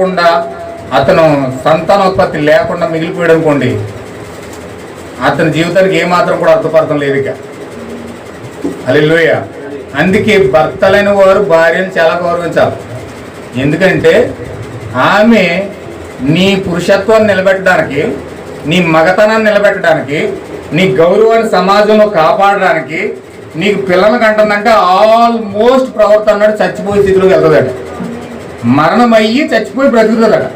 లేకుండా అతను సంతానోత్పత్తి లేకుండా మిగిలిపోయాడు అనుకోండి అతని జీవితానికి ఏమాత్రం కూడా అర్థపడటం లేదు ఇక. అలెలుయ అందుకే భర్తలైన వారు భార్యను చాలా గౌరవించాలి. ఎందుకంటే ఆమె నీ పురుషత్వాన్ని నిలబెట్టడానికి నీ మగతనాన్ని నిలబెట్టడానికి నీ గౌరవాన్ని సమాజంలో కాపాడడానికి నీకు పిల్లలు కంటుందంటే ఆల్మోస్ట్ ప్రవర్తన చచ్చిపోయే స్థితిలోకి వెళ్తుందట. మరణం అయ్యి చచ్చిపోయి బ్రతుకుతుందట.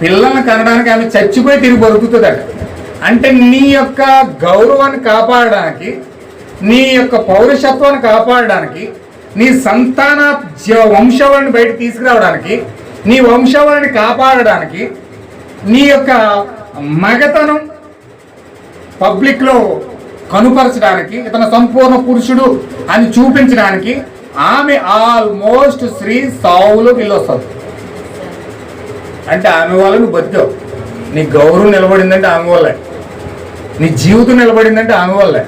పిల్లల్ని కనడానికి ఆమె చచ్చిపోయి తిరిగి బ్రతుకుతుందట అంటే నీ యొక్క గౌరవాన్ని కాపాడడానికి నీ యొక్క పౌరుషత్వాన్ని కాపాడడానికి నీ సంతాన జ- బయట తీసుకురావడానికి నీ వంశవాళిని కాపాడడానికి నీ యొక్క మగతనం పబ్లిక్లో కనుపరచడానికి ఇతను సంపూర్ణ పురుషుడు అని చూపించడానికి ఆమె ఆల్మోస్ట్ శ్రీ సావులో వెళ్ళొస్తుంది అంటే ఆమె వల్ల నువ్వు బతికావు. నీ గౌరవం నిలబడిందంటే ఆమె వల్లే నీ జీవితం నిలబడిందంటే ఆమె వల్లే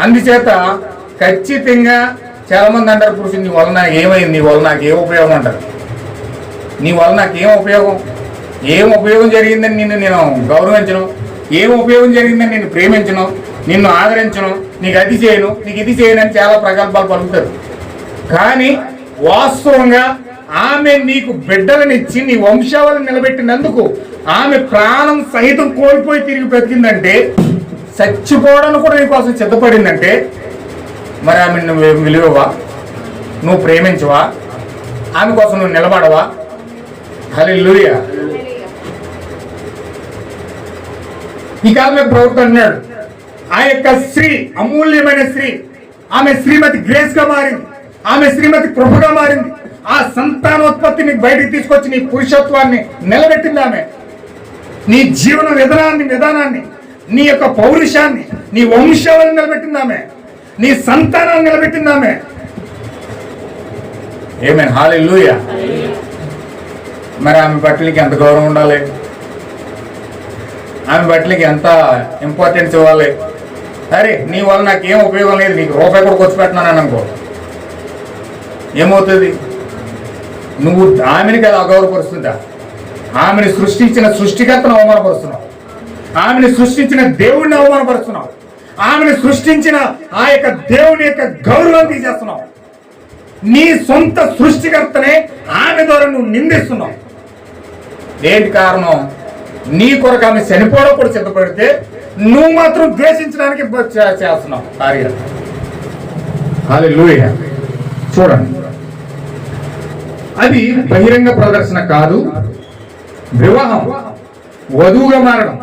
అందుచేత ఖచ్చితంగా చాలా మంది అంటారు పురుషుడు నీ వల్ల నాకు ఏమైంది? నీ వల్ల నాకు ఏం ఉపయోగం? అంటారు. నీ వల్ల నాకు ఏం ఉపయోగం? ఏం ఉపయోగం జరిగిందని నిన్ను నేను గౌరవించను? ఏం ఉపయోగం జరిగిందని నేను ప్రేమించను? నిన్ను ఆదరించను? నీకు అది చేయను నీకు ఇది చేయను అని చాలా ప్రకల్పాలు పలుకుతారు. కానీ వాస్తవంగా ఆమె నీకు బిడ్డలనిచ్చి నీ వంశావళిని నిలబెట్టినందుకు ఆమె ప్రాణం సహితం కోల్పోయి తిరిగి బ్రతికిందంటే చచ్చిపోవడానికి కూడా నీకోసం సిద్ధపడిందంటే మరి ఆమె నువ్వు విలువవా? నువ్వు ప్రేమించవా? ఆమె కోసం నువ్వు నిలబడవా? హల్లెలూయా. ఇక ఆమె ప్రవక్త అన్నాడు ఆ యొక్క స్త్రీ అమూల్యమైన స్త్రీ ఆమె శ్రీమతి గ్రేస్గా మారింది. ఆమె శ్రీమతి కృపగా మారింది. ఆ సంతానోత్పత్తిని బయటికి తీసుకొచ్చి నీ పురుషత్వాన్ని నిలబెట్టింది ఆమె. నీ జీవన విధానాన్ని విధానాన్ని నీ యొక్క పౌరుషాన్ని నీ వంశాలను నిలబెట్టింది ఆమె. నీ సంతానాన్ని నిలబెట్టింది ఆమె. ఏమే హాలెలూయా మరి ఆమె బట్టలకి ఎంత గౌరవం ఉండాలి? ఆమె బట్టలకి ఎంత ఇంపార్టెన్స్ ఇవ్వాలి? సరే నీ వల్ల నాకు ఏం ఉపయోగం లేదు. నీకు రూపాయి కూడా ఖర్చు పెట్టినాను అనుకో. ఏమవుతుంది? నువ్వు ఆమెని కదా అగౌరవపరుస్తుందా? ఆమెను సృష్టించిన సృష్టికర్తను అవమానపరుస్తున్నావు. ఆమెను సృష్టించిన దేవుడిని అవమానపరుస్తున్నావు. ఆమెను సృష్టించిన ఆ యొక్క దేవుని యొక్క గౌరవం తీసేస్తున్నావు. నీ సొంత సృష్టికర్తనే ఆమె ద్వారా నువ్వు నిందిస్తున్నావు. ఏంటి కారణం? నీ కొరకు ఆమె చనిపోవడం కూడా సిద్ధపడితే నువ్వు మాత్రం ద్వేషించడానికి చేస్తున్నావు. కార్యం అది చూడండి. అది బహిరంగ ప్రదర్శన కాదు వివాహం వధువుగా మారడం.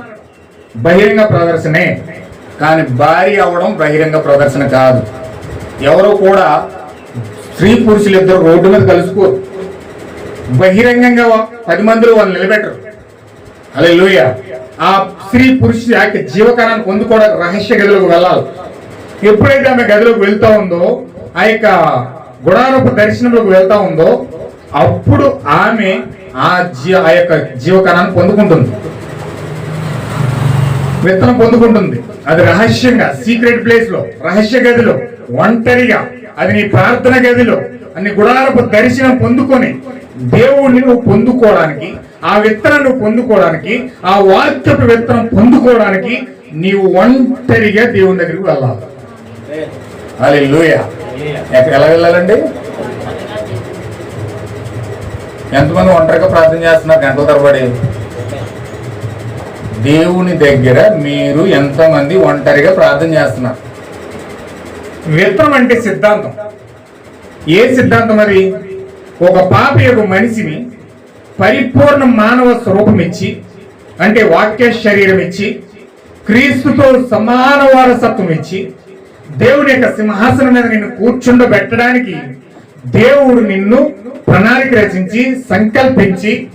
బహిరంగ ప్రదర్శనే. కానీ భార్య అవ్వడం బహిరంగ ప్రదర్శన కాదు. ఎవరు కూడా స్త్రీ పురుషులు ఇద్దరు రోడ్డు మీద కలుసుకోరు. బహిరంగంగా పది మందిలో వాళ్ళు నిలబెట్టరు. అలా లూయ ఆ స్త్రీ పురుషుడు యొక్క జీవకరాన్ని పొందుకోవడానికి రహస్య గదిలోకి వెళ్ళాలి. ఎప్పుడైతే ఆమె గదిలోకి వెళ్తా ఉందో ఆ యొక్క గుణారూప దర్శనంలోకి వెళ్తా ఉందో అప్పుడు ఆమె ఆ జీ ఆ యొక్క జీవకణాన్ని పొందుకుంటుంది. విత్తనం పొందుకుంటుంది. అది రహస్యంగా సీక్రెట్ ప్లేస్లో రహస్య గదిలో ఒంటరిగా అది నీ ప్రార్థన గదిలో అన్ని గుడారపు దర్శనం పొందుకొని దేవుణ్ణి నువ్వు పొందుకోవడానికి ఆ విత్తనం నువ్వు పొందుకోవడానికి ఆ వాక్యపు విత్తనం పొందుకోవడానికి నీవు ఒంటరిగా దేవుని దగ్గరికి వెళ్ళాలి. అది లూయ ఎలా వెళ్ళాలండి? ఎంతమంది ఒంటరిగా ప్రార్థన చేస్తున్నారు? గంటల తరబడి. దేవుని దగ్గర మీరు ఎంతమంది ఒంటరిగా ప్రార్థన చేస్తున్నారు? విత్తనం అంటే సిద్ధాంతం. ఏ సిద్ధాంతం అది? ఒక పాప యొక్క మనిషిని పరిపూర్ణ మానవ స్వరూపం ఇచ్చి అంటే వాక్య శరీరం ఇచ్చి క్రీస్తుతో సమాన వారసత్వం ఇచ్చి దేవుని యొక్క సింహాసనం మీద నిన్ను కూర్చుండబెట్టడానికి దేవుడు నిన్ను ప్రణాళిక రచించి సంకల్పించి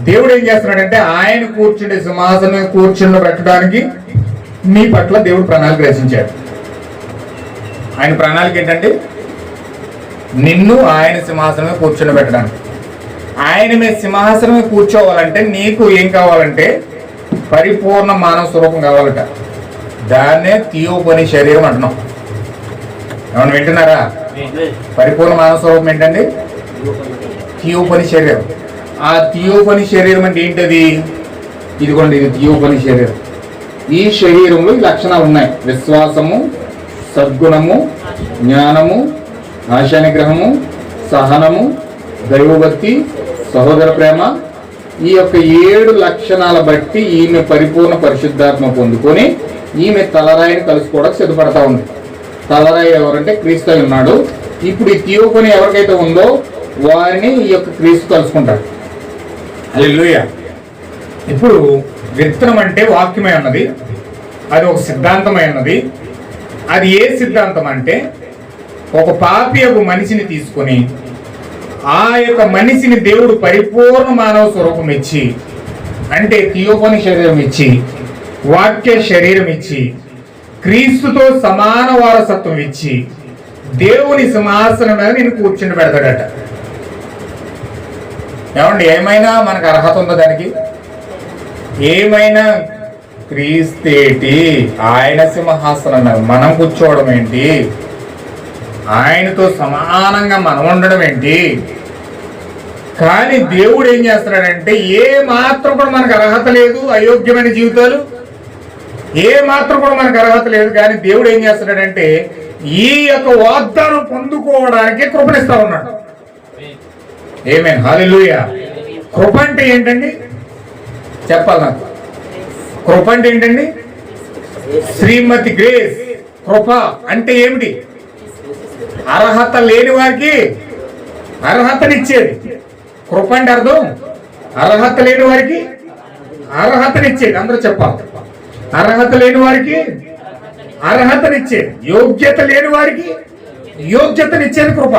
దేవుడు ఏం చేస్తున్నాడంటే ఆయన కూర్చుండే సింహాసనం కూర్చుని పెట్టడానికి నీ పట్ల దేవుడు ప్రణాళిక రచించాడు. ఆయన ప్రణాళిక ఏంటంటే నిన్ను ఆయన సింహాసనం కూర్చుని పెట్టడానికి. ఆయన మీద సింహాసనం కూర్చోవాలంటే నీకు ఏం కావాలంటే పరిపూర్ణ మానవ స్వరూపం కావాలట. దాన్నే తీయోపని శరీరం అంటున్నాం. ఏమన్నా వింటున్నారా? పరిపూర్ణ మానవ స్వరూపం ఏంటండి? తీయోపని శరీరం ఆ థియోపని శరీరం అంటే ఏంటది? ఇదిగోండి ఇది థియోపని శరీరం ఈ శరీరంలో ఈ లక్షణాలు ఉన్నాయి. విశ్వాసము సద్గుణము జ్ఞానము ఆశానిగ్రహము సహనము దైవభక్తి సహోదర ప్రేమ. ఈ యొక్క ఏడు లక్షణాల బట్టి ఈమె పరిపూర్ణ పరిశుద్ధాత్మ పొందుకొని ఈమె తలరాయిని కలుసుకోవడానికి సిద్ధపడతా ఉంది. తలరాయి ఎవరంటే క్రీస్తు అయి ఉన్నాడు. ఇప్పుడు ఈ తీయుకొని ఎవరికైతే ఉందో వారిని ఈ యొక్క క్రీస్తు కలుసుకుంటాడు హల్లెలూయా. ఇప్పుడు విత్తనం అంటే వాక్యమై ఉన్నది అది ఒక సిద్ధాంతమై ఉన్నది అది ఏ సిద్ధాంతం అంటే ఒక పాపి ఒక మనిషిని తీసుకొని ఆ యొక్క మనిషిని దేవుడు పరిపూర్ణ మానవ స్వరూపం ఇచ్చి అంటే తీయోపని శరీరం ఇచ్చి వాక్య శరీరం ఇచ్చి క్రీస్తుతో సమాన వారసత్వం ఇచ్చి దేవుని సింహాసనం మీద నేను కూర్చుని పెడతాడట. ఏమండి ఏమైనా మనకు అర్హత ఉందా దానికి? ఏమైనా? క్రీస్తేటి ఆయన సింహాసనం మీద మనం కూర్చోవడం ఏంటి? ఆయనతో సమానంగా మనం ఉండడం ఏంటి? కానీ దేవుడు ఏం చేస్తున్నాడంటే ఏ మాత్రం కూడా మనకు అర్హత లేదు అయోగ్యమైన జీవితాలు ఏ మాత్రం కూడా మనకు అర్హత లేదు కానీ దేవుడు ఏం చేస్తున్నాడంటే ఈ యొక్క వాగ్దానం పొందుకోవడానికి కృపణిస్తా ఉన్నాడు. ఏమేన్ హాలిలుయ కృప అంటే ఏంటండి? చెప్పాలి నాకు. కృప అంటే ఏంటండి? శ్రీమతి గ్రేస్. కృప అంటే ఏమిటి? అర్హత లేని వారికి అర్హతనిచ్చేది. కృప అంటే అర్థం? అర్హత లేని వారికి అర్హతనిచ్చేది. అందరూ చెప్పాలి. అర్హత లేని వారికి అర్హతనిచ్చేది యోగ్యత లేని వారికి యోగ్యతనిచ్చేది కృప.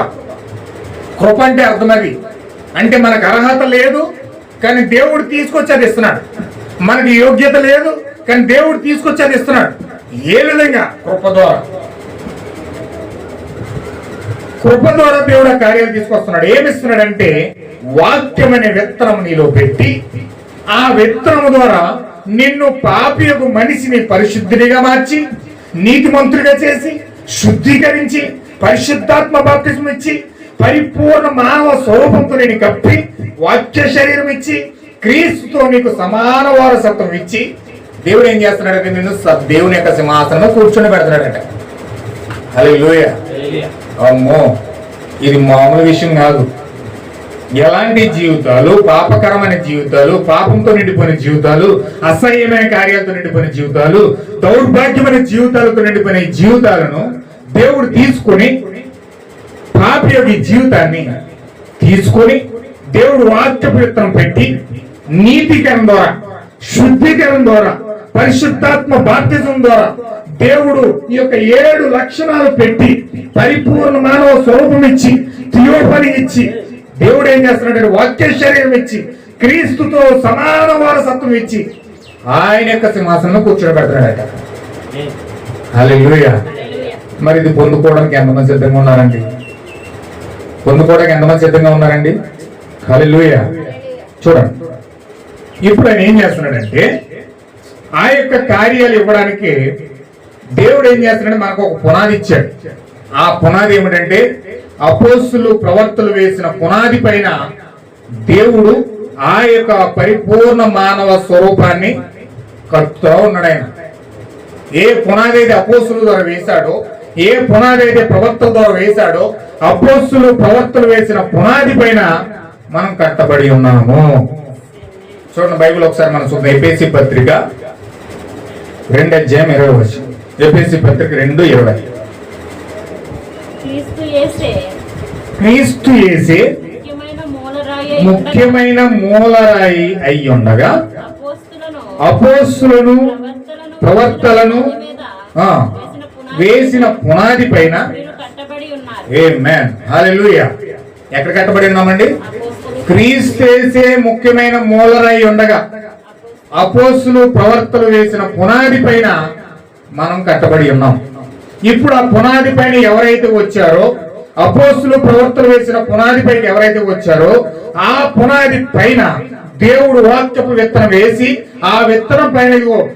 కృప అంటే అర్థం అంటే మనకు అర్హత లేదు కానీ దేవుడు తీసుకొచ్చి అది ఇస్తున్నాడు. మనకి యోగ్యత లేదు కానీ దేవుడు తీసుకొచ్చి అది ఇస్తున్నాడు. ఏ విధంగా? కృప ద్వారా. కృప ద్వారా దేవుడు ఆ కార్యాలు తీసుకొస్తున్నాడు. ఏమిస్తున్నాడంటే వాక్యం అనే విత్తనం నీలో పెట్టి ఆ విత్తనము ద్వారా నిన్ను పాపి యొక్క మనిషిని పరిశుద్ధినిగా మార్చి నీతిమంతుడిగా చేసి శుద్ధీకరించి పరిశుద్ధాత్మ బాప్తిజం ఇచ్చి పరిపూర్ణ మానవ స్వరూపంతో నేను కప్పి వాక్య శరీరం ఇచ్చి క్రీస్తుతో నీకు సమాన వారసత్వం ఇచ్చి దేవుడు ఏం చేస్తున్నాడంటే నిన్ను దేవుని యొక్క సింహాసనంలో కూర్చొని పెడుతున్నాడట. హల్లెలూయా. అమ్మో ఇది మామూలు విషయం కాదు. ఎలాంటి జీవితాలు పాపకరమైన జీవితాలు పాపంతో నిండిపోయిన జీవితాలు అసహ్యమైన కార్యాలతో నిండిపోయిన జీవితాలు దౌర్భాగ్యమైన జీవితాలతో నిండిపోయిన ఈ జీవితాలను దేవుడు తీసుకొని పాపి యొక్క ఈ జీవితాన్ని తీసుకొని దేవుడు వాక్య విత్తనం పెట్టి నీతికరణ ద్వారా శుద్ధీకరణ ద్వారా పరిశుద్ధాత్మ బాప్తిజం ద్వారా దేవుడు ఈ యొక్క ఏడు లక్షణాలు పెట్టి పరిపూర్ణ మానవ స్వరూపం ఇచ్చి థియోపని ఇచ్చి దేవుడు ఏం చేస్తున్నాడు వాక్య శరీరం ఇచ్చి క్రీస్తుతో సమాన వారసత్వం ఇచ్చి ఆయన యొక్క సింహాసనంలో కూర్చోబెడతాడట. అలా మరి ఇది పొందుకోవడానికి ఎంతమంది సిద్ధంగా ఉన్నారండి? పొందుకోవడానికి ఎంతమంది సిద్ధంగా ఉన్నారండి? హల్లెలూయా. చూడండి. ఇప్పుడు ఆయన ఏం చేస్తున్నాడంటే ఆ యొక్క కార్యాలు ఇవ్వడానికి దేవుడు ఏం చేస్తున్నాడు? మనకు ఒక పునాది ఇచ్చాడు. ఆ పునాది ఏమిటంటే అపోస్తులు ప్రవర్తలు వేసిన పునాది పైన దేవుడు ఆ యొక్క పరిపూర్ణ మానవ స్వరూపాన్ని కట్టుతూ ఉన్నాడు ఆయన. ఏ పునాది అయితే అపోస్తుల ద్వారా వేశాడో ఏ పునాది అయితే ప్రవర్తల ద్వారా వేశాడో అపోస్తులు ప్రవర్తలు వేసిన పునాది పైన మనం కట్టబడి ఉన్నాము. చూడండి బైబిల్ ఒకసారి మనం చూద్దాం. ఎపిఎస్సి పత్రిక రెండు అధ్యాయం ఇరవై వచ్చి ఎపిఎస్సి పత్రిక రెండు ఇరవై. క్రీస్తు చేసే ముఖ్యమైన మూలరాయి అయి ఉండగా? అపోస్తులను ఆ, వేసిన పునాది. పైన ఎక్కడ కట్టబడి ఉన్నామండి? క్రీస్తేసే ముఖ్యమైన మూలరాయి ఉండగా అపోస్తులు ప్రవర్తలు వేసిన పునాది పైన మనం కట్టబడి ఉన్నాం. ఇప్పుడు ఆ పునాది పైన ఎవరైతే వచ్చారో అపోస్తులు ప్రవర్తలు వేసిన పునాది ఎవరైతే వచ్చారో ఆ పునాది పైన దేవుడు వాక్యపు విత్తనం వేసి ఆ విత్తనం పైన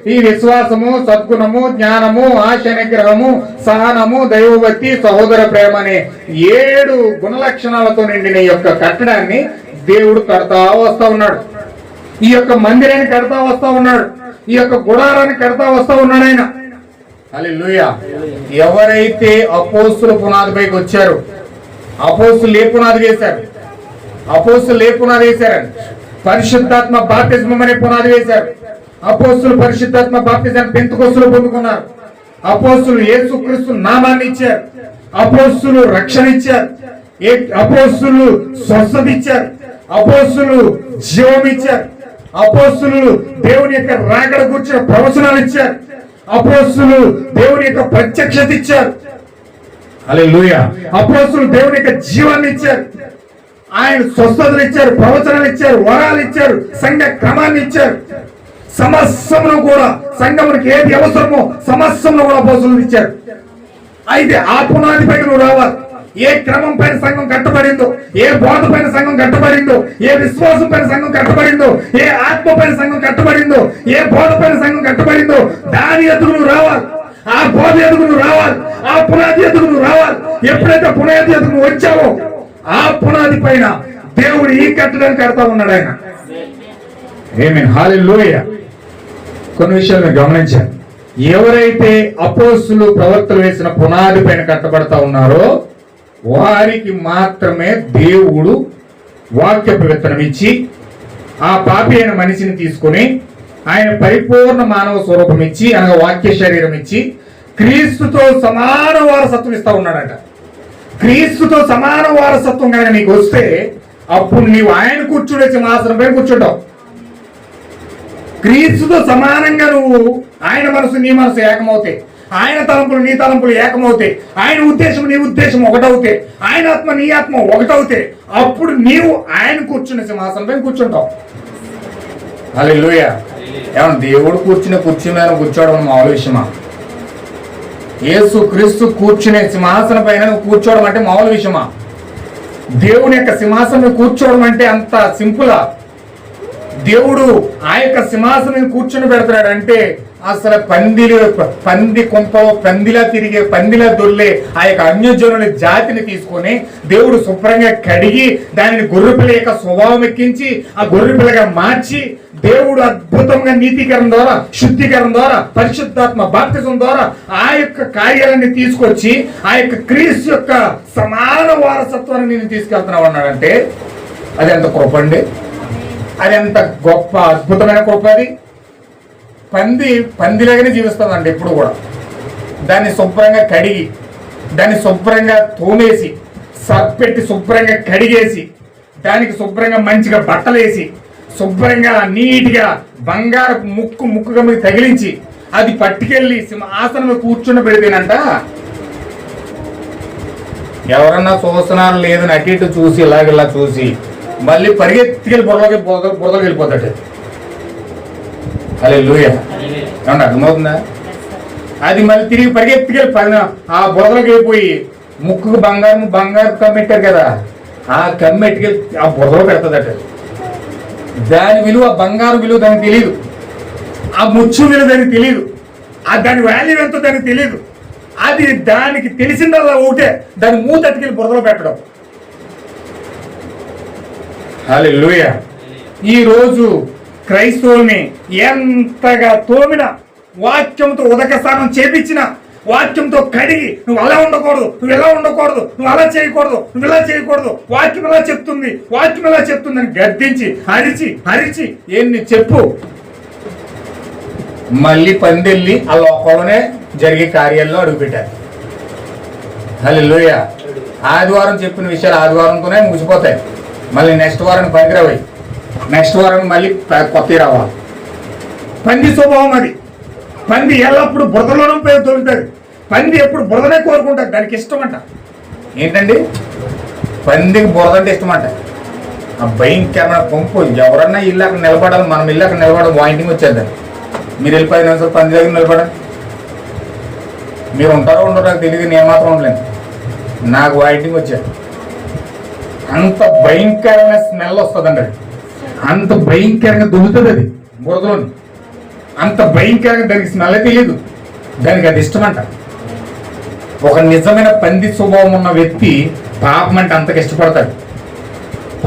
ఈ విశ్వాసము సద్గుణము జ్ఞానము ఆశ నిగ్రహము సహనము దైవభక్తి సహోదర ప్రేమ అనే ఏడు గుణలక్షణాలతో నిండిన ఈ యొక్క కట్టడాన్ని దేవుడు కడతా వస్తా ఉన్నాడు. ఈ యొక్క మందిరాన్ని కడతా వస్తా ఉన్నాడు. ఈ యొక్క గుడారాన్ని కడతా వస్తా ఉన్నాడు ఆయన. ఎవరైతే అపోస్తుల పునాది పైకి వచ్చారు అపోస్తులు ఏ పునాది వేశారు? అపోస్తులు ఏ పునాది వేశారు పరిశుద్ధాత్మ బాప్తిజం అనే పునాది వేశారు. అపోస్తులు పరిశుద్ధాత్మ బాప్తిజాన్ని పెంతుకొస్తులు పొందుకున్నారు. అపోస్తులు యేసుక్రీస్తు నామాన్ని ఇచ్చారు. అపోస్తులు రక్షణ ఇచ్చారు. ఏ అపోస్తులు స్వస్థత ఇచ్చారు. అపోస్తులు జీవం ఇచ్చారు. అపోస్తులు దేవుని యొక్క రాకడ కూర్చున్న ప్రవచనాలు ఇచ్చారు. అపోస్తులు దేవుని యొక్క ప్రత్యక్షత ఇచ్చారు. అలే లూయ అపోస్తులు దేవుని యొక్క జీవాన్ని ఇచ్చారు. ఆయన స్వస్థతలు ఇచ్చారు ప్రవచనాలు ఇచ్చారు వరాలు ఇచ్చారు సంఘ క్రమాన్ని ఇచ్చారు. సమస్యమును కూడా సంఘమునికి ఏది అవసరమో సమస్యమును కూడా అపోస్తులు ఇచ్చారు. అయితే ఆ పునాది పైన నువ్వు రావాలి. ఏ క్రమం పైన సంఘం కట్టబడిందో ఏ బోధ పైన సంఘం కట్టబడిందో ఏ విశ్వాసం పైన సంఘం కట్టబడిందో ఏ ఆత్మ పైన సంఘం కట్టబడిందో ఏ బోధ పైన సంఘం కట్టబడిందో దాని ఎదురు నువ్వు రావాలి. ఆ బోధ ఎదుగు నువ్వు రావాలి. ఆ పునాది ఎదుగు నువ్వు రావాలి. ఎప్పుడైతే పునాది ఎదుగు నువ్వు వచ్చావో ఆ పునాది పైన దేవుడు ఈ కట్టడానికి కడతా ఉన్నాడు ఆయన. ఏమేన్ లోయ కొన్ని విషయాలు నేను గమనించాను ఎవరైతే అపోస్తులు ప్రవర్తన వేసిన పునాది పైన కట్టబడతా ఉన్నారో వారికి మాత్రమే దేవుడు వాక్యపు విత్తనం ఇచ్చి ఆ పాపి అయిన మనిషిని తీసుకొని ఆయన పరిపూర్ణ మానవ స్వరూపం ఇచ్చి అనగా వాక్య శరీరం ఇచ్చి క్రీస్తుతో సమాన వారసత్వం ఇస్తా ఉన్నాడట. క్రీస్తుతో సమాన వారసత్వం కనుక నీకు వస్తే అప్పుడు నీవు ఆయన కూర్చునే సింహాసనంపై కూర్చుంటావు. క్రీస్తుతో సమానంగా నువ్వు ఆయన మనసు నీ మనసు ఏకమవుతాయి. ఆయన తలంపులు నీ తలంపులు ఏకమవుతాయి. ఆయన ఉద్దేశం నీ ఉద్దేశం ఒకటవుతాయి. ఆయన ఆత్మ నీ ఆత్మ ఒకటవుతాయి. అప్పుడు నీవు ఆయన కూర్చునే సింహాసనంపై కూర్చుంటావు. అలా ఏమన్నా దేవుడు కూర్చునే కుర్చీ మీద కూర్చోవడం మామూలు విషయమా? యేసు క్రీస్తు కూర్చునే సింహాసనం పైన కూర్చోవడం అంటే మామూలు విషయమా? దేవుని యొక్క సింహాసనం కూర్చోవడం అంటే అంత సింపులా? దేవుడు ఆ యొక్క సింహాసనం కూర్చొని పెడతాడంటే అసలు పందిలు పంది కొంప పందిలా తిరిగే పందిలా దొర్లే ఆ యొక్క అన్యజనుల జాతిని తీసుకొని దేవుడు శుభ్రంగా కడిగి దానిని గొర్రెపిల్ల యొక్క స్వభావం ఎక్కించి ఆ గొర్రెపిల్లగా మార్చి దేవుడు అద్భుతంగా నీతికరం ద్వారా శుద్ధికరం ద్వారా పరిశుద్ధాత్మ బాప్తిజం ద్వారా ఆ యొక్క కార్యాలన్నీ తీసుకొచ్చి ఆ యొక్క క్రీస్తు యొక్క సమాన వారసత్వాన్ని నేను తీసుకెళ్తున్నావు అన్నాడంటే అది ఎంత కృప అండి? అది ఎంత గొప్ప అద్భుతమైన కృప అది. పంది పందిలాగానే జీవిస్తుందండి ఎప్పుడు కూడా. దాన్ని శుభ్రంగా కడిగి దాన్ని శుభ్రంగా తోమేసి సర్పెట్టి శుభ్రంగా కడిగేసి దానికి శుభ్రంగా మంచిగా బట్టలేసి శుభ్రంగా నీట్గా బంగారు ముక్కు ముక్కుగా మీకు తగిలించి అది పట్టుకెళ్ళి సింహాసనం కూర్చుని పెడితేనంట ఎవరన్నా చూస్తున్నారు లేదని అటు ఇటు చూసి ఇలాగిలా చూసి మళ్ళీ పరిగెత్తికెళ్ళి బుర్రలోకి బుర్రలోకి వెళ్ళిపోతాడు. అలే లూయ ఏమన్నా అర్థమవుతుందా? అది మళ్ళీ తిరిగి పరిగెత్తికెళ్ళి పైన ఆ బురదలోకి వెళ్ళిపోయి ముక్కుకు బంగారం బంగారు కమ్మెట్టారు కదా. ఆ కమ్మెట్టుకెళ్ళి ఆ బురదలో పెడతాదట. దాని విలువ బంగారు విలువ దానికి తెలియదు ఆ ముచ్చు విలువ దానికి తెలియదు ఆ దాని వాల్యూ ఎంతో దానికి తెలియదు అది దానికి తెలిసిందల్లా ఒకటే దాని మూత అతికెళ్ళి బురదలో పెట్టడం. హల్లెలూయా. ఈ రోజు క్రైస్తవుల్ని ఎంతగా తోమిన వాక్యంతో ఉదక స్నానం చేపించిన వాక్యంతో కడిగి నువ్వు అలా ఉండకూడదు నువ్వు ఎలా ఉండకూడదు నువ్వు అలా చేయకూడదు నువ్వు ఇలా చేయకూడదు వాక్యం ఎలా చెప్తుంది వాక్యం ఎలా చెప్తుంది అని గద్దించి అరిచి అరిచి ఏంది చెప్పు. మళ్ళీ పందెళ్ళి ఆ లోకంలోనే జరిగే కార్యాల్లో అడుగుపెట్టారు. హల్లెలూయా. ఆదివారం చెప్పిన విషయాలు ఆదివారంతోనే ముగిసిపోతాయి. మళ్ళీ నెక్స్ట్ వారం పనికిరావు నెక్స్ట్ వారం మళ్ళీ కొత్త కొత్తవి రావాలి. పంది స్వభావం అది. పంది ఎల్లప్పుడు బురదలోనూ పేరు దొరుకుతుంది పంది ఎప్పుడు బురదనే కోరుకుంటుంది దానికి ఇష్టం అంట ఏంటండి? పందికి బురద అంటే ఇష్టం అంట ఆ భయంకరమైన పంపు ఎవరన్నా ఇల్లు అక్కడ నిలబడాలి. మనం ఇల్లు అక్కడ నిలబడడం వాయింటింగ్ వచ్చేద్దాం. మీరు వెళ్ళి పది నిమిషాలు పంది దగ్గర నిలబడండి. మీరు ఉంటారో ఉండరో నాకు తెలియదు. నేను మాత్రం ఉండలేను. నాకు వాయింటింగ్ వచ్చారు. అంత భయంకరమైన స్మెల్ వస్తుందండి అది. అంత భయంకరంగా దుమ్ముతుంది అది. బురదలోని. అంత భయంకరంగా దానికి స్మెల్ తెలియదు దానికి అది ఇష్టమంట. ఒక నిజమైన పంది స్వభావం ఉన్న వ్యక్తి పాపం అంటే అంతకు ఇష్టపడతాడు.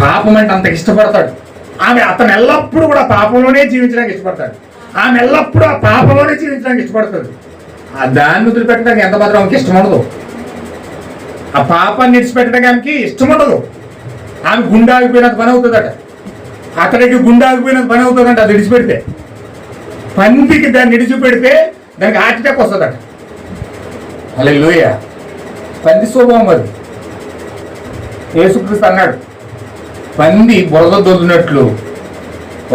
పాపం అంటే అంతకు ఇష్టపడతాడు. ఆమె అతను ఎల్లప్పుడూ కూడా పాపంలోనే జీవించడానికి ఇష్టపడతాడు. ఆమె ఎల్లప్పుడూ ఆ పాపంలోనే జీవించడానికి ఇష్టపడుతుంది ఆ దాన్ని వదిలిపెట్టడానికి ఎంత మాత్రం ఆమెకి ఇష్టం ఉండదు. ఆ పాపాన్ని విడిచిపెట్టడానికి ఇష్టం ఉండదు. ఆమె గుండె ఆగిపోయినంత పని అవుతుందట. అతడికి గుండె ఆగిపోయినంత పని అవుతుందంట అది విడిచిపెడితే. పందికి దాన్ని విడిచిపెడితే దానికి హార్ట్ అటాక్ వస్తుందట. అలా లోయ పంది స్వభావం అది. యేసుక్రీస్తు అన్నాడు పంది బురద దొల్లినట్లు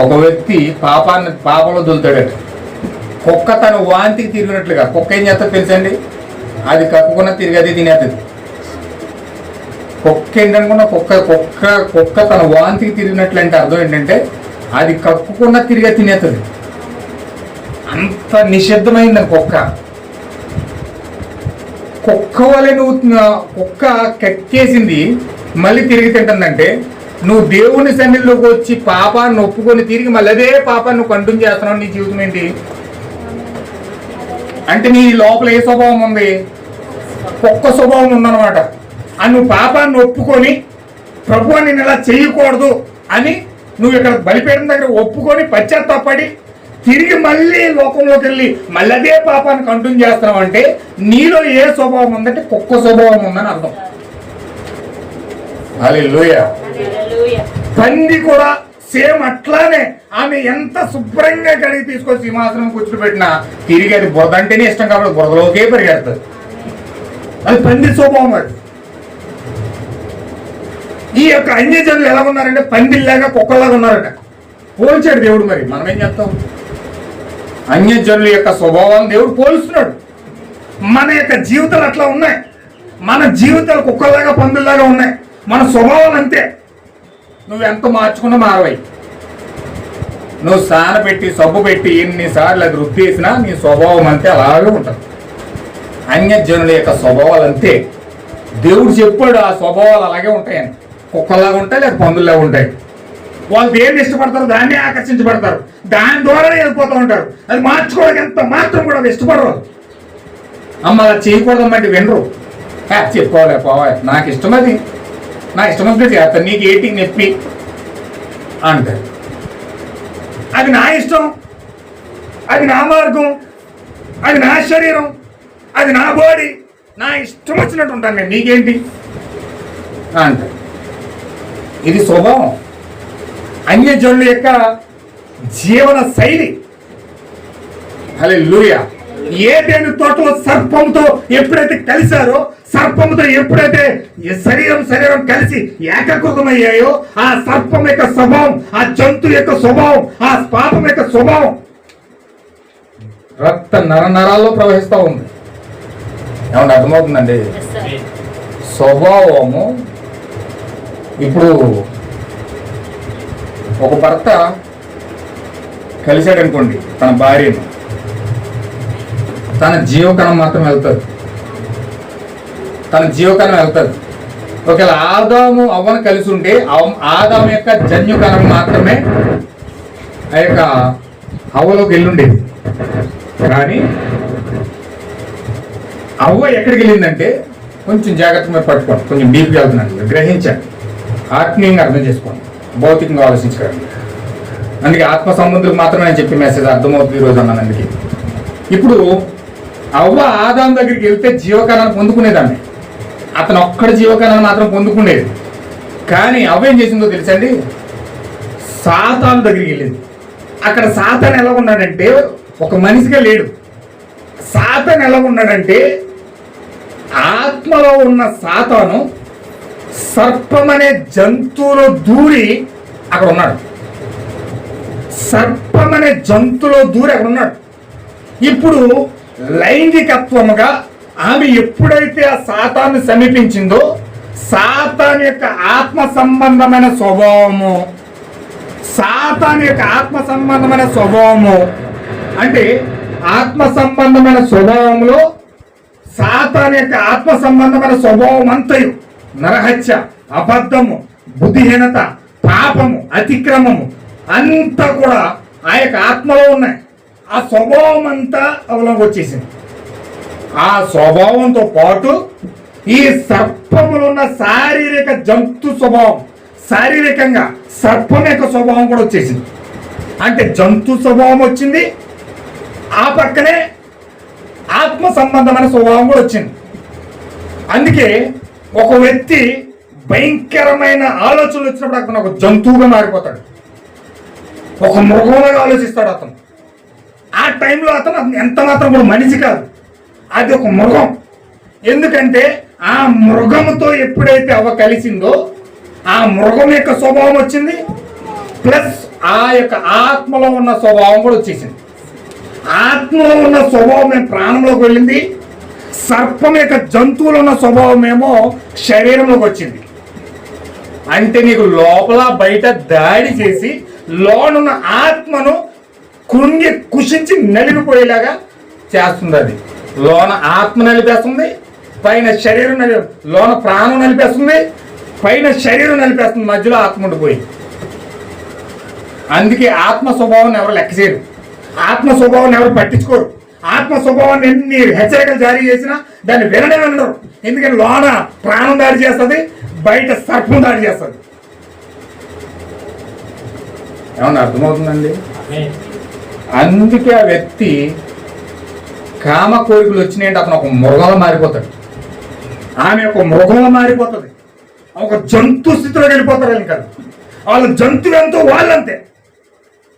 ఒక వ్యక్తి పాపాన్ని పాపంలో దొలుతాడట కుక్క తన వాంతికి తిరిగినట్లుగా కుక్క ఏం చేస్తా తెలుసండి అది కక్కుకున్న తిరిగి అదే తినేస్తుంది. కుక్క ఏంటనుకున్న కుక్క కుక్క కుక్క తన వాంతికి తిరిగినట్లు అంటే అర్థం ఏంటంటే అది కక్కుకున్న తిరిగి తినేస్తుంది అంత నిషిద్ధమైంది కుక్క. కుక్క వలె నువ్వు కుక్క కక్కేసింది మళ్ళీ తిరిగి తింటుందంటే నువ్వు దేవుని సన్నిధిలోకి వచ్చి పాపాన్ని ఒప్పుకొని తిరిగి మళ్ళీ అదే పాపాన్ని నువ్వు కంటిన్యూ చేస్తున్నావు నీ జీవితం ఏంటి? అంటే నీ లోపల ఏ స్వభావం ఉంది? కుక్క స్వభావం ఉందన్నమాట. నువ్వు పాపాన్ని ఒప్పుకొని ప్రభు అని నేను ఇలా చేయకూడదు అని నువ్వు ఇక్కడ బలిపీఠం దగ్గర ఒప్పుకొని పశ్చాత్తాపడి తిరిగి మళ్ళీ లోకంలోకి వెళ్ళి మళ్ళీ అదే పాపాన్ని కంటిన్యూ చేస్తున్నావు అంటే నీలో ఏ స్వభావం ఉందంటే కుక్క స్వభావం ఉందని అర్థం. అది హల్లెలూయా. పంది కూడా సేమ్ అట్లానే ఆమె ఎంత శుభ్రంగా కడిగి తీసుకొచ్చి సింహాసనం కూర్చుని తిరిగి అది బురద అంటేనే ఇష్టం కాబట్టి బురదలోకే పరిగెడుతుంది. అది పంది స్వభావం అది. ఈ యొక్క అన్యజనులు ఎలా ఉన్నారంటే పందిల్లాగా కుక్కల్లాగా ఉన్నారట. పోల్చాడు దేవుడు మరి. మనం ఏం చేస్తాం? అన్యజనుల యొక్క స్వభావాన్ని దేవుడు పోలుస్తున్నాడు. మన యొక్క జీవితాలు అట్లా ఉన్నాయి. మన జీవితాలు కుక్కల్లాగా పందుల్లాగా ఉన్నాయి. మన స్వభావాలు అంతే. నువ్వు ఎంత మార్చుకున్నా మారవై. నువ్వు స్నాన పెట్టి సబ్బు పెట్టి ఎన్నిసార్లు అది రుద్దేసినా నీ స్వభావం అంతే అలాగే ఉంటుంది. అన్యజనుల యొక్క స్వభావాలు అంతే. దేవుడు చెప్పాడు ఆ స్వభావాలు అలాగే ఉంటాయని. కుక్కలాగా ఉంటాయి లేదా పందుల్లాగా ఉంటాయి. వాళ్ళు దేన్ని ఇష్టపడతారు దాన్ని ఆకర్షించబడతారు. దాని ద్వారానే వెళ్ళిపోతూ ఉంటారు. అది మార్చుకోవడానికి ఎంత మాత్రం కూడా అది ఇష్టపడరు. అమ్మ అలా చేయకూడదమ్మంటే వినరు. చెప్పుకోవాలి పోవాలి. నాకు ఇష్టం అది. నాకు ఇష్టం వస్తే చేస్తాను నీకు ఏంటి నొప్పి అంటారు. అది నా ఇష్టం. అది నా మార్గం. అది నా శరీరం. అది నా బాడీ. నా ఇష్టం వచ్చినట్టు ఉంటాను నేను. నీకేంటి? అంటారు. ఇది స్వభావం అన్యజనుల యొక్క జీవన శైలి. అలే లూయ ఏదైనా తోటలో సర్పంతో ఎప్పుడైతే కలిశారో సర్పంతో ఎప్పుడైతే శరీరం శరీరం కలిసి ఏకకృతమయ్యాయో ఆ సర్పం యొక్క స్వభావం ఆ జంతు యొక్క స్వభావం ఆ పాపం యొక్క స్వభావం రక్త నర నరాల్లో ప్రవహిస్తూ ఉంది. ఏమన్నా అర్థమవుతుందండి. స్వభావము ఇప్పుడు ఒక భర్త కలిశాడు అనుకోండి తన భార్యను. తన జీవకణం మాత్రం వెళ్తుంది. తన జీవకణం వెళ్తుంది. ఒకవేళ ఆదాము అవ్వను కలిసి ఉంటే ఆదాం యొక్క జన్యుకణం మాత్రమే ఆ యొక్క అవ్వలోకి వెళ్ళుండేది. కానీ అవ్వ ఎక్కడికి వెళ్ళిందంటే కొంచెం జాగ్రత్తగా మీరు పట్టుకోండి. కొంచెం డీప్గా వెళ్తున్నాను గ్రహించండి ఆత్మీయంగా అర్థం చేసుకోండి. భౌతికంగా ఆలోచించకండి. అందుకే ఆత్మ సంబంధులకు మాత్రమే నేను చెప్పే మెసేజ్ అర్థమవుతుంది ఈరోజు అన్నాను అందుకే. ఇప్పుడు అవ్వ ఆదాం దగ్గరికి వెళ్తే జీవకణాన్ని పొందుకునేదాన్ని. అతను ఒక్కడ జీవకణాన్ని మాత్రం పొందుకునేది. కానీ అవ్వ ఏం చేసిందో తెలుసండి? సాతాను దగ్గరికి వెళ్ళింది. అక్కడ సాతాన్ ఎలా ఉన్నాడంటే ఒక మనిషిగా లేడు. సాతాన్ ఎలా ఉన్నాడంటే ఆత్మలో ఉన్న సాతాను సర్పం అనే జంతువులో దూరి అక్కడ ఉన్నాడు సర్పం అనే జంతువులో దూరి అక్కడ ఉన్నాడు ఇప్పుడు లైంగికత్వముగా ఆమె ఎప్పుడైతే ఆ సాతాన్ని సమీపించిందో సాతాన్ యొక్క ఆత్మ సంబంధమైన స్వభావము సాతాన్ యొక్క ఆత్మ సంబంధమైన స్వభావము అంటే ఆత్మ సంబంధమైన స్వభావంలో సాతాన్ యొక్క ఆత్మ సంబంధమైన స్వభావం అంతయు నరహత్య అబద్ధము బుద్ధిహీనత పాపము అతిక్రమము అంతా కూడా ఆ యొక్క ఆత్మలో ఉన్నాయి. ఆ స్వభావం అంతా అవలోకి వచ్చేసింది. ఆ స్వభావంతో పాటు ఈ సర్పములో ఉన్న శారీరక జంతు స్వభావం శారీరకంగా సర్పం యొక్క స్వభావం కూడా వచ్చేసింది. అంటే జంతు స్వభావం వచ్చింది ఆ పక్కనే ఆత్మ సంబంధమైన స్వభావం కూడా వచ్చింది. అందుకే ఒక వ్యక్తి భయంకరమైన ఆలోచనలు వచ్చినప్పుడు అతను ఒక జంతువుగా మారిపోతాడు. ఒక మృగంలాగా ఆలోచిస్తాడు అతను. ఆ టైంలో అతను ఎంత మాత్రం కూడా మనిషి కాదు. అది ఒక మృగం. ఎందుకంటే ఆ మృగంతో ఎప్పుడైతే అవ కలిసిందో ఆ మృగం యొక్క స్వభావం వచ్చింది. ప్లస్ ఆ యొక్క ఆత్మలో ఉన్న స్వభావం కూడా వచ్చేసింది. ఆత్మలో ఉన్న స్వభావం ప్రాణంలోకి వెళ్ళింది. సర్పం యొక్క జంతువులు ఉన్న స్వభావం ఏమో శరీరంలోకి వచ్చింది. అంటే నీకు లోపల బయట దాడి చేసి లోనున్న ఆత్మను కృంగి కుషించి నలిగిపోయేలాగా చేస్తుంది అది లోన ఆత్మ నలిపేస్తుంది పైన శరీరం నలి లోన ప్రాణం నలిపేస్తుంది పైన శరీరం నలిపేస్తుంది మధ్యలో ఆత్మ ఉండిపోయి. అందుకే ఆత్మ స్వభావాన్ని ఎవరు లెక్క చేయరు. ఆత్మ స్వభావాన్ని ఎవరు పట్టించుకోరు. ఆత్మ స్వభావాన్ని ఎన్ని హెచ్చరికలు జారీ చేసినా దాన్ని వినడే వినరు. ఎందుకంటే లోన ప్రాణం దాడి చేస్తుంది బయట సర్పం దాడి చేస్తుంది. ఏమన్నా అర్థమవుతుందండి? అందుకే ఆ వ్యక్తి కామ కోరికలు వచ్చినాయంటే అతను ఒక మృగంలో మారిపోతాడు. ఆమె ఒక మృగంలో మారిపోతుంది. ఒక జంతు స్థితిలో వెళ్ళిపోతారు ఇంకా వాళ్ళ జంతువు ఎంతో వాళ్ళంతే.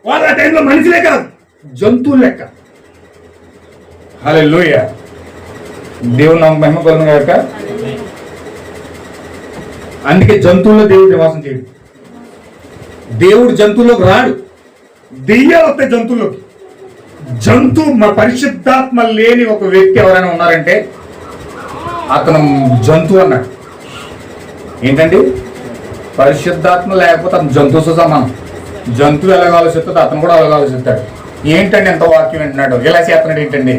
వాళ్ళ టైంలో మనుషులే కాదు జంతువులు లెక్క. హలో లూయ దేవుని నాకు మహిమ కలుగు గాక. అందుకే జంతువుల్లో దేవుడు నివాసం చేయడు. దేవుడు జంతువులోకి రాడు. దెయ్యాలు వస్తాయి జంతువులోకి జంతువు మా పరిశుద్ధాత్మ లేని ఒక వ్యక్తి ఎవరైనా ఉన్నారంటే అతను జంతువు అన్నాడు. ఏంటండి? పరిశుద్ధాత్మ లేకపోతే అతను జంతువుతో సమానం జంతువు ఎలాగ ఆలోచిస్తుంది అతను కూడా అలాగ ఆలోచిస్తాడు. ఏంటండి ఎంత వాక్యం వింటున్నాడు? ఇలా చేస్తున్నాడు ఏంటండి?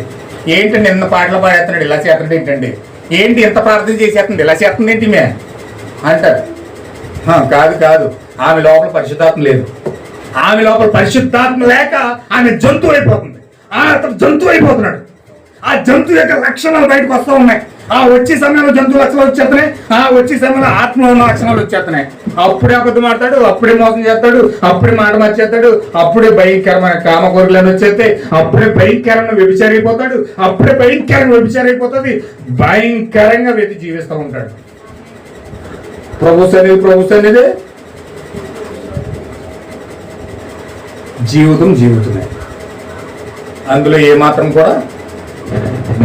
ఏంటి నిన్న పాటలు పాడేస్తున్నాడు ఇలా చేస్తుంది ఏంటండి? ఏంటి ఇంత ప్రార్థన చేసేస్తుంది ఇలా చేస్తుంది ఏంటి మే అంటారు. కాదు కాదు. ఆమె లోపల పరిశుద్ధాత్మ లేదు. ఆమె లోపల పరిశుద్ధాత్మ లేక ఆమె జంతువు అయిపోతుంది. ఆ అతను జంతువు అయిపోతున్నాడు. ఆ జంతువు యొక్క లక్షణాలు బయటకు వస్తూ ఉన్నాయి. ఆ వచ్చే సమయంలో జంతువు లక్షణాలు వచ్చేస్తున్నాయి. ఆ వచ్చే సమయంలో ఆత్మలో ఉన్న లక్షణాలు వచ్చేస్తున్నాయి. అప్పుడే అబద్ధం ఆడతాడు అప్పుడే మోసం చేస్తాడు అప్పుడే మాట మార్చేస్తాడు అప్పుడే భయంకరమైన కామ కోరికలను వచ్చేస్తాయి అప్పుడే భయంకరంగా వ్యభిచారైపోతాడు అప్పుడే భయంకరంగా వ్యభిచారైపోతుంది భయంకరంగా వ్యక్తి జీవిస్తూ ఉంటాడు. ప్రభు అనేది ప్రభు అనేది జీవితం జీవితమే. అందులో ఏమాత్రం కూడా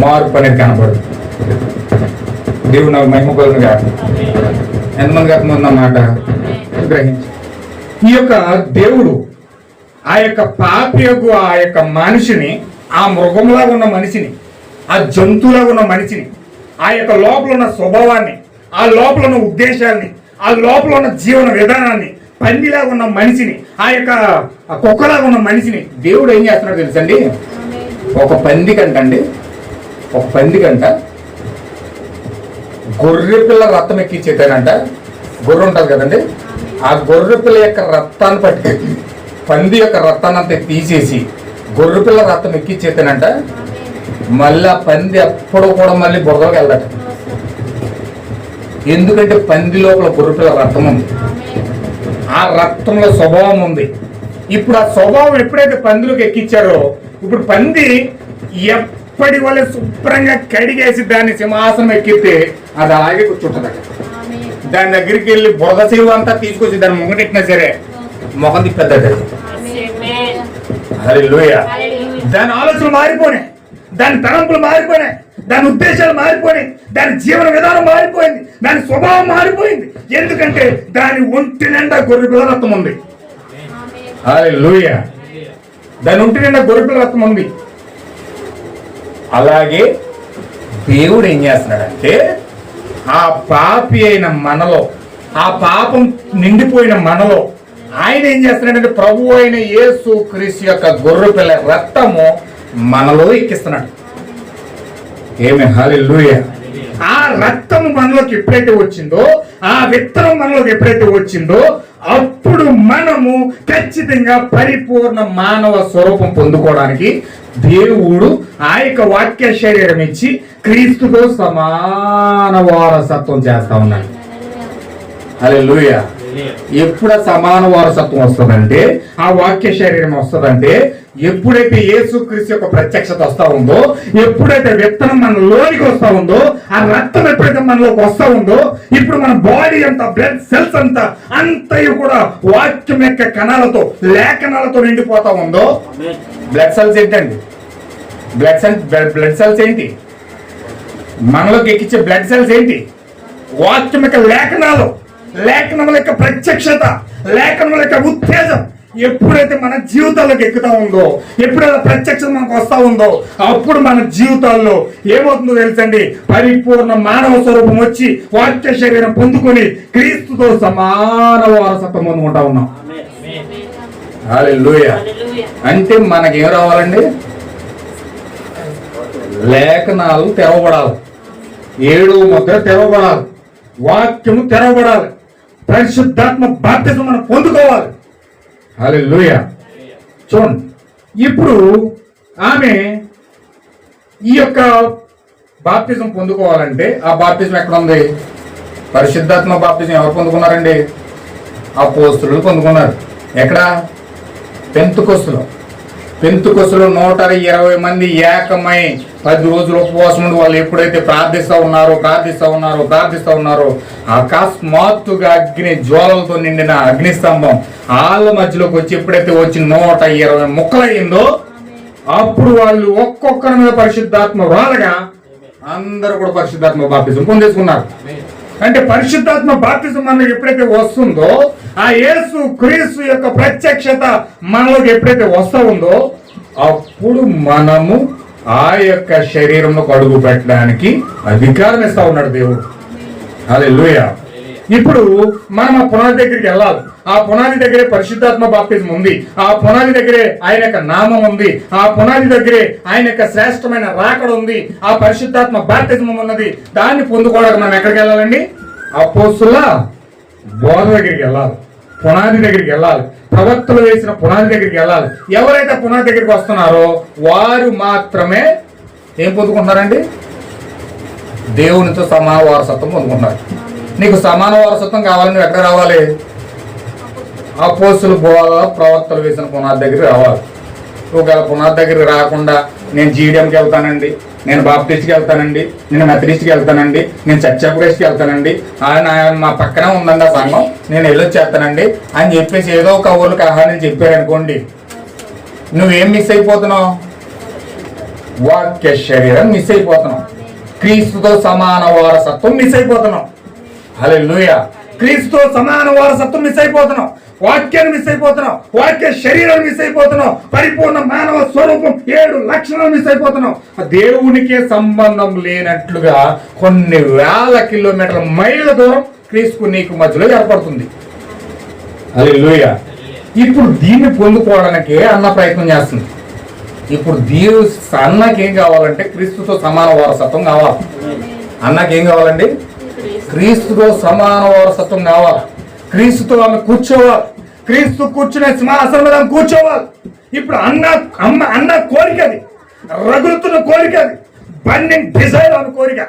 మార్పు అనేది కనపడదు. దేవుడు నాకు మహిమ కాదు ఎంతమంది అర్థం మాట గ్రహించి. ఈ యొక్క దేవుడు ఆ యొక్క పాపకు ఆ యొక్క మనిషిని ఆ మృగంలా ఉన్న మనిషిని ఆ జంతువులా ఉన్న మనిషిని ఆ యొక్క లోపల ఉన్న స్వభావాన్ని ఆ లోపల ఉన్న ఉద్దేశాన్ని ఆ లోపల ఉన్న జీవన విధానాన్ని పందిలాగా ఉన్న మనిషిని ఆ యొక్క కుక్కలాగా ఉన్న మనిషిని దేవుడు ఏం చేస్తున్నాడు తెలుసండి? ఒక పంది కంటండి. ఒక పంది కంట. గొర్రె పిల్ల రక్తం ఎక్కించేతేనంట గొర్రె ఉంటుంది కదండి. ఆ గొర్రె పిల్ల యొక్క రక్తాన్ని పట్టి పంది యొక్క రక్తాన్ని అంతా తీసేసి గొర్రె పిల్ల రక్తం ఎక్కించేతేనంట మళ్ళీ ఆ పంది ఎప్పుడు కూడా మళ్ళీ బురదలోకి వెళ్ళట ఎందుకంటే పంది లోపల గొర్రె పిల్ల రక్తం ఉంది. ఆ రక్తంలో స్వభావం ఉంది. ఇప్పుడు ఆ స్వభావం ఎప్పుడైతే పందిలోకి ఎక్కించారో ఇప్పుడు పంది ఎప్పటి వల్ల శుభ్రంగా కడిగేసి దాన్ని సింహాసనం ఎక్కితే అది అలాగే కూర్చుంటుంది దాని దగ్గరికి వెళ్ళి బురద సేవ అంతా తీసుకొచ్చి దాన్ని ముంగటెట్టినా సరే మొహం తిప్పేద్దది అది. లోయ దాని ఆలోచనలు మారిపోయినాయి. దాని తలంపులు మారిపోయినాయి. దాని ఉద్దేశాలు మారిపోయినాయి. దాని జీవన విధానం మారిపోయింది. దాని స్వభావం మారిపోయింది. ఎందుకంటే దాని ఒంటి నిండా గొర్రె పిల్ల రక్తం ఉంది. లూయ దాని ఉంటే నిండా గొర్రె పిల్ల రక్తం ఉంది. అలాగే దేవుడు ఏం చేస్తున్నాడంటే ఆ పాపి అయిన మనలో ఆ పాపం నిండిపోయిన మనలో ఆయన ఏం చేస్తున్నాడంటే ప్రభు అయిన యేసు క్రీస్తు యొక్క గొర్రె పిల్ల రక్తము మనలో ఎక్కిస్తున్నాడు. ఏమి హాలెలూయ ఆ రక్తం మనలోకి ఎప్పుడైతే వచ్చిందో ఆ విత్తనం మనలోకి ఎప్పుడైతే వచ్చిందో అప్పుడు మనము ఖచ్చితంగా పరిపూర్ణ మానవ స్వరూపం పొందుకోవడానికి దేవుడు ఆ యొక్క వాక్య శరీరం ఇచ్చి క్రీస్తుతో సమాన వారసత్వం చేస్తా ఉన్నాడు. హల్లెలూయ. ఎప్పుడు ఆ సమాన వారసత్వం వస్తుందంటే ఆ వాక్య శరీరం వస్తుందంటే ఎప్పుడైతే యేసుక్రీస్తు యొక్క ప్రత్యక్షత వస్తా ఉందో ఎప్పుడైతే విత్తనం మన లోనికి వస్తా ఉందో ఆ రక్తం ఎప్పుడైతే మనలోకి వస్తా ఉందో ఇప్పుడు మన బాడీ అంతా బ్లడ్ సెల్స్ అంతా అంతయు కూడా వాక్యం యొక్క కణాలతో లేఖనాలతో నిండిపోతా ఉందో బ్లడ్ సెల్స్ ఏంటండి? బ్లడ్ సెల్స్ బ్లడ్ సెల్స్ ఏంటి? మనలోకి ఎక్కించే బ్లడ్ సెల్స్ ఏంటి? వాక్యం యొక్క లేఖనాలు లేఖనముల యొక్క ప్రత్యక్షత లేఖనముల యొక్క ఉత్తేజం ఎప్పుడైతే మన జీవితాల్లోకి ఎక్కుతా ఉందో ఎప్పుడైతే ప్రత్యక్షత మనకు వస్తా ఉందో అప్పుడు మన జీవితాల్లో ఏమవుతుందో తెలుసండి? పరిపూర్ణ మానవ స్వరూపం వచ్చి వాక్య శరీరం పొందుకొని క్రీస్తుతో సమాన వారసత్వం పొందుకుంటా ఉన్నాం. హల్లెలూయా. హల్లెలూయా. అంటే మనకేం రావాలండి? లేఖనాలు తెరవబడాలి. ఏడు ముద్ర తెరవబడాలి. వాక్యము తెరవబడాలి. పరిశుద్ధాత్మ బాధ్యత మనం పొందుకోవాలి. హల్లెలూయ. చూడండి ఇప్పుడు ఆమె ఈ యొక్క బాప్తిజం పొందుకోవాలంటే ఆ బాప్తిజం ఎక్కడ ఉంది పరిశుద్ధాత్మ బాప్తిజం ఎవరు పొందుకున్నారండి? ఆ పోస్తులు పొందుకున్నారు. ఎక్కడ? పెంతుకొస్తులు. పెంతుకొస్తులు నూట ఇరవై మంది ఏకమై పది రోజులు ఉపవాసం ఉండి వాళ్ళు ఎప్పుడైతే ప్రార్థిస్తూ ఉన్నారో ప్రార్థిస్తూ ఉన్నారో ప్రార్థిస్తూ ఉన్నారో అకస్మాత్తుగా అగ్ని జ్వాలలతో నిండిన అగ్నిస్తంభం వాళ్ళ మధ్యలోకి వచ్చి ఎప్పుడైతే వచ్చి నూట ఇరవై ముక్కలయ్యిందో అప్పుడు వాళ్ళు ఒక్కొక్కరి మీద పరిశుద్ధాత్మ రాలగా అందరూ కూడా పరిశుద్ధాత్మ బాప్తిజం పొందేసుకున్నారు. అంటే పరిశుద్ధాత్మ బాప్తిజం మనకి ఎప్పుడైతే వస్తుందో ఆ యేసు క్రీస్తు యొక్క ప్రత్యక్షత మనలోకి ఎప్పుడైతే వస్తూ ఉందో అప్పుడు మనము ఆ యొక్క శరీరంలో అడుగు పెట్టడానికి అధికారం ఇస్తా ఉన్నాడు దేవుడు. అదే లూయ ఇప్పుడు మనం ఆ పునాది దగ్గరికి వెళ్ళాలి. ఆ పునాది దగ్గరే పరిశుద్ధాత్మ బాప్తిజం ఉంది. ఆ పునాది దగ్గరే ఆయన యొక్క నామం ఉంది. ఆ పునాది దగ్గరే ఆయన యొక్క శ్రేష్టమైన రాకడ ఉంది. ఆ పరిశుద్ధాత్మ బాప్తిజం ఉన్నది. దాన్ని పొందుకోవడానికి మనం ఎక్కడికి వెళ్ళాలండి? అపోస్తుల బోధ దగ్గరికి వెళ్ళాలి. పునాది దగ్గరికి వెళ్ళాలి. ప్రవక్తలు వేసిన పునాది దగ్గరికి వెళ్ళాలి. ఎవరైతే పునాది దగ్గరికి వస్తున్నారో వారు మాత్రమే ఏం పొందుకుంటున్నారండి? దేవునితో సమాన వారసత్వం పొందుకుంటున్నారు. నీకు సమాన వారసత్వం కావాలని నువ్వు ఎక్కడ రావాలి? అపోస్తులు బోధ ప్రవక్తలు వేసిన పునాది దగ్గరికి రావాలి. ఒకవేళ పునాది దగ్గరికి రాకుండా నేను జీడిఎంకి వెళ్తానండి. నేను బాప్టిస్ట్కి వెళ్తానండి. నేను మెథడిస్ట్కి వెళ్తానండి. నేను చర్చాపురేస్కి వెళ్తానండి. ఆయన మా పక్కనే ఉందండి ఆ సంఘం నేను వెళ్ళొచ్చేస్తానండి అని చెప్పేసి ఏదో ఒక ఊళ్ళకి ఆహారం చెప్పారనుకోండి నువ్వేం మిస్ అయిపోతున్నావు? వాక్య శరీరం మిస్ అయిపోతున్నావు క్రీస్తుతో సమాన వారసత్వం మిస్ అయిపోతున్నాం. అలే క్రీస్తుతో సమాన వారసత్వం మిస్ అయిపోతున్నాం. వాక్యాన్ని మిస్ అయిపోతున్నాం వాక్య శరీరం మిస్ అయిపోతున్నాం పరిపూర్ణ మానవ స్వరూపం ఏడు లక్షణాలు మిస్ అయిపోతున్నాం ఆ దేవునికే సంబంధం లేనట్లుగా కొన్ని వేల కిలోమీటర్ల మైళ్ళ దూరం క్రీస్తు నీకు మధ్యలో ఏర్పడుతుంది. అలే ఇప్పుడు దీన్ని పొందుకోవడానికే అన్న ప్రయత్నం చేస్తుంది. ఇప్పుడు దీవు అన్నకి ఏం కావాలంటే క్రీస్తుతో సమాన వారసత్వం కావాలి. అన్నకి ఏం కావాలండి? క్రీస్తుతో సమాన వారసత్వం కావాలి. క్రీస్తుతో ఆమె కూర్చోవాలి. క్రీస్తు కూర్చునే సింహాసనం మీద ఆమె కూర్చోవాలి. ఇప్పుడు అన్న అమ్మ అన్న కోరిక అది. రగులుతున్న కోరిక అది. బన్నింగ్ డిజైర్ ఆమె కోరిక.